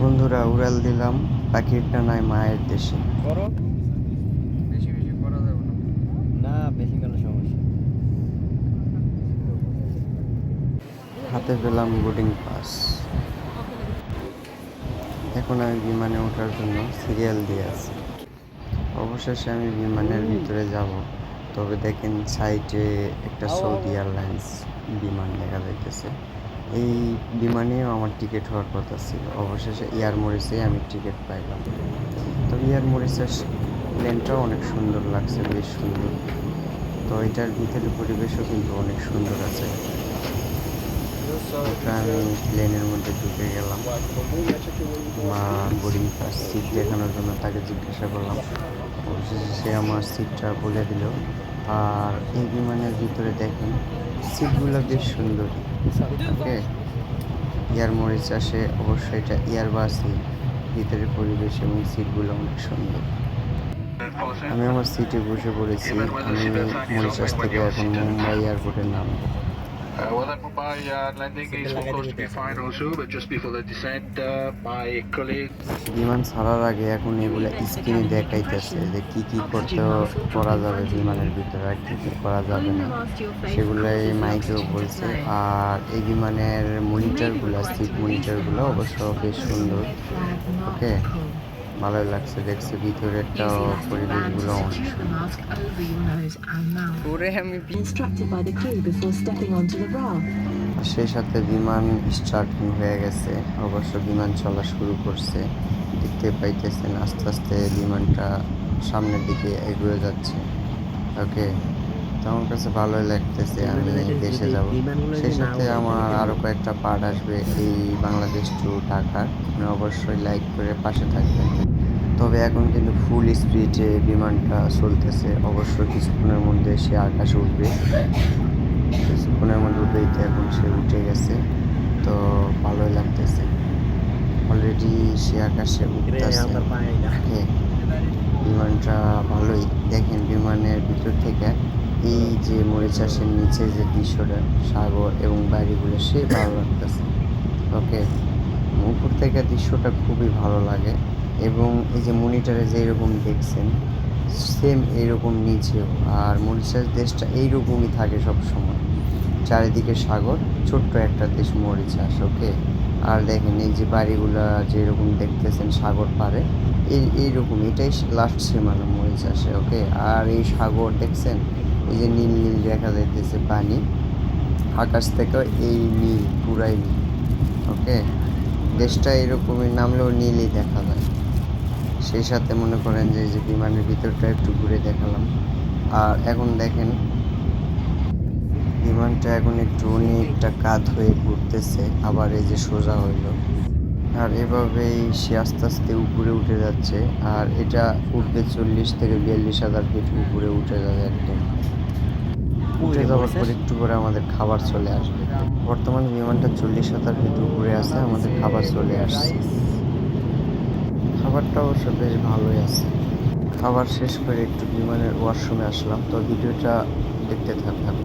বন্ধুরা উড়াল দিলাম। পাখির টানায় মায়ের দেশে। করো। বেশি বেশি করা যাবে না। না বেশি সমস্যা হাতে পেলাম বোর্ডিং পাস এখন আমি বিমানে ওঠার জন্য সিরিয়াল দিয়ে আছি। অবশেষে আমি বিমানের ভিতরে যাব। তবে দেখেন সাইডে একটা সৌদি এয়ারলাইন্স বিমান দেখা যাইতেছে। এই বিমানেও আমার টিকিট হওয়ার কথা ছিল। অবশেষে এয়ার মরিসে আমি টিকিট পাইলাম। তো এয়ার মরিসের প্লেনটাও অনেক সুন্দর লাগছে, বেশ সুন্দর। তো এটার ভিতরে পরিবেশও কিন্তু অনেক সুন্দর আছে। আমি প্লেনের মধ্যে ঢুকে গেলাম। মা বোর্ডিং পাস সিট দেখানোর জন্য তাকে জিজ্ঞাসা করলাম। অবশেষে সে আমার সিটটা বলে দিল। আর এই বিমানের ভিতরে দেখেন, সিটগুলো বেশ সুন্দর। ওকে? এয়ার মরিচ আসে, অবশ্যই এটা এয়ার বাসে ভিতরে পরিবেশ এবং সিটগুলো অনেক সুন্দর। আমি আমার সিটে বসে পড়েছি, আমি মরিচাস থেকে এখন মুম্বাই এয়ারপোর্টে নামবো। Uh, well, that Mumbai uh, landing is supposed to be fine also, but just before the descent, uh, my colleague বিমান ছাড়ার আগে এখন এগুলো স্ক্রিনে দেখাইতেছে যে কি কি করতে করা যাবে বিমানের ভিতরে আর কি কি করা যাবে না। সেগুলোই মাইকেও বলছে। আর এই বিমানের মনিটরগুলো সিট মনিটরগুলো অবশ্য বেশ সুন্দর। ওকে? ভালোই লাগছে দেখছি ভিতরেরটাও পরিবেশগুলো অনেক সুন্দর। পুরে আমি instructed by the crew before stepping onto the raft. আর সেই সাথে বিমান স্টার্টিং হয়ে গেছে অবশ্য বিমান চলা শুরু করছে। দেখতে পাইতেছেন আস্তে আস্তে বিমানটা সামনের দিকে এগিয়ে যাচ্ছে। ওকে তো আমার কাছে ভালোই লাগতেছে আমি দেশে যাব। সেই সাথে আমার আরও কয়েকটা পার্ট আসবে এই বাংলাদেশ টু ঢাকার। আপনি অবশ্যই লাইক করে পাশে থাকবেন। তবে এখন কিন্তু ফুল স্পিডে বিমানটা চলতেছে। অবশ্যই কিছুক্ষণের মধ্যে সে আকাশে উঠবে। কিছুক্ষণের মধ্যে উঠেই তো এখন সে উঠে গেছে। তো ভালোই লাগতেছে। অলরেডি সে আকাশে উঠতেছে। ওকে বিমানটা ভালোই। দেখেন বিমানের ভিতর থেকে এই যে মরিচাষের নিচে যে দৃশ্যটা, সাগর এবং বাড়িগুলো, সে ভালো লাগতেছে। ওকে, উপর থেকে দৃশ্যটা খুবই ভালো লাগে এবং এই যে মনিটরে যে এরকম দেখছেন সেম এইরকম নিচেও। আর মরিচাস দেশটা এইরকমই থাকে সব সময় চারিদিকে সাগর, ছোট্ট একটা দেশ মরিচাস ওকে? আর দেখেন এই যে বাড়িগুলা যেরকম দেখতেছেন, সাগর পারে এই, এইরকম, এটাই লাস্ট মরিচ মরিচাসে ওকে আর এই সাগর দেখছেন, এই যে নীল নীল দেখা যাইতেছে পানি, আকাশ থেকে এই নীল, পুরাই নীল ওকে দেশটা এরকমই, নামলেও নীলই দেখা যায়। সেই সাথে মনে করেন যে যে বিমানের ভিতরটা একটু ঘুরে দেখালাম। আর এখন দেখেন বিমানটা এখন একটু অনেকটা কাত হয়ে ঘুরতেছে আবার এই যে সোজা হইল। আর এভাবেই সে আস্তে আস্তে উপরে উঠে যাচ্ছে আর এটা উঠবে চল্লিশ থেকে বিয়াল্লিশ হাজার ফিট উপরে উঠে যাবে একদম। উঠে যাওয়ার পর একটু করে আমাদের খাবার চলে আসবে। বর্তমানে বিমানটা চল্লিশ হাজার ফিট উপরে আছে আমাদের খাবার চলে আসছে। খাবারটা অবশ্য বেশ ভালোই আছে। খাবার শেষ করে একটু বিমানের ওয়াশরুমে আসলাম তো ভিডিওটা দেখতে থাকলাম